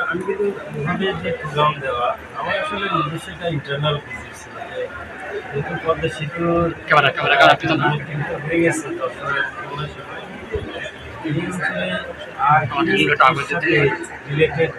আমি কিন্তু ভাবে যে প্রোগ্রাম দেওয়া। আমার আসলে নিজস্ব একটা ইন্টারনাল বিজনেস যেহেতু পদ্মা সেতু ক্যামেরা ক্যামেরা হয়ে গেছে। দর্শকের experience any uh, not related